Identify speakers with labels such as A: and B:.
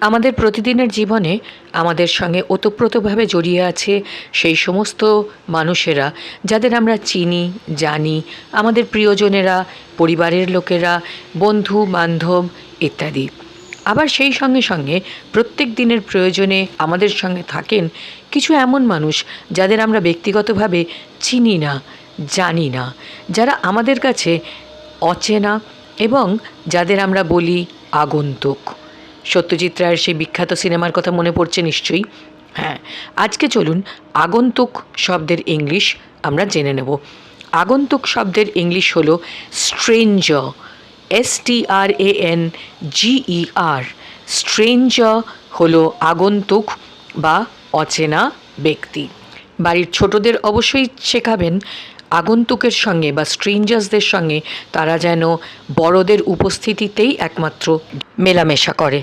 A: আমাদের প্রতিদিনের জীবনে আমাদের সঙ্গে ওতপ্রোতভাবে জড়িয়ে আছে সেই সমস্ত মানুষেরা যাদের আমরা চিনি, জানি, আমাদের প্রিয়জনেরা, পরিবারের লোকেরা, বন্ধু, বান্ধব ইত্যাদি। আবার সেই সঙ্গে সঙ্গে প্রত্যেক দিনের প্রয়োজনে আমাদের সঙ্গে থাকেন কিছু এমন মানুষ যাদের আমরা ব্যক্তিগতভাবে চিনি না, জানি না, যারা আমাদের কাছে অচেনা এবং যাদের আমরা বলি আগন্তুক। সত্যজিৎ রায়ের সেই বিখ্যাত সিনেমার কথা মনে পড়ছে নিশ্চয়ই। হ্যাঁ আজকে চলুন আগন্তুক শব্দের ইংলিশ আমরা জেনে নেব। আগন্তুক শব্দের ইংলিশ হলো stranger S T R A N G E R stranger হলো আগন্তুক বা অচেনা ব্যক্তি। বাড়ির ছোটদের অবশ্যই শেখাবেন আগন্তুকের সঙ্গে বা স্ট্রেঞ্জার্সদের সঙ্গে তারা যেন বড়দের উপস্থিতিতেই একমাত্র মেলামেশা করে।